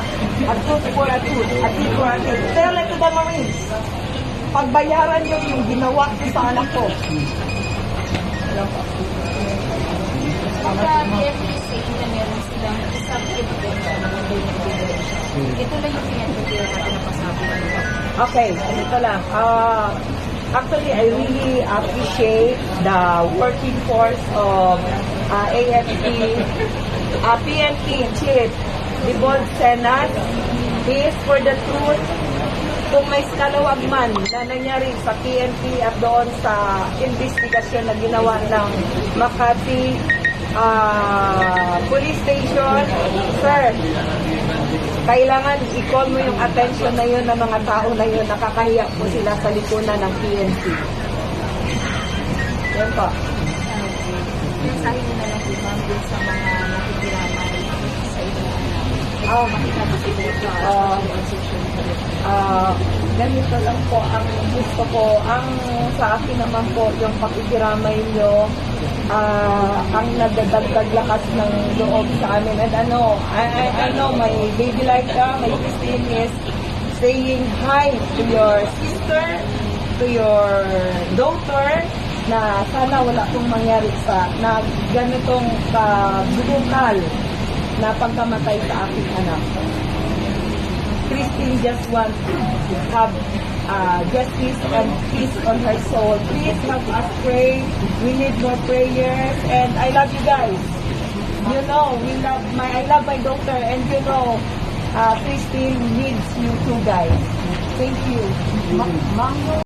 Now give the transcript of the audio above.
a tooth for a tooth, a teeth for a teeth. Tell it to the Marines. Pagbayaran nyo yung ginawa ko sa anak ko. Pagka every say na meron silang isang evidence na. Ito lang yung natin na pasabi. Okay, ito lang. Uh, actually, I really appreciate the working force of uh, AFP, uh, PNP Chief, the Bold Senate. He is for the truth. Kung may kalawag man na nangyari sa PNP at doon sa investigasyon na ginawa ng Makati uh, Police Station, sir, kailangan i-call mo yung attention na yun ng mga tao na yun, nakakahiya po sila sa likunan ng PNP. Yan po. Mensahe mo na lang po, ma'am, sa mga Makita sila sa Ah. social media. ah, ganito lang po ang gusto ko. Ang sa akin naman po, yung pakikiramay nyo, ah, ang nadadagdag lakas ng loob sa amin. And ano, I, I, I know my baby like uh, my Christine is saying hi to your sister, to your daughter, na sana wala pong mangyari sa na ganitong kabukal na pagkamatay sa aking anak. Christine just wants to have uh, justice and peace on her soul. Please help us pray. We need more prayers. And I love you guys. You know, we love my, I love my daughter. And you know, uh, Christine needs you two guys. Thank you. Ma- Mango.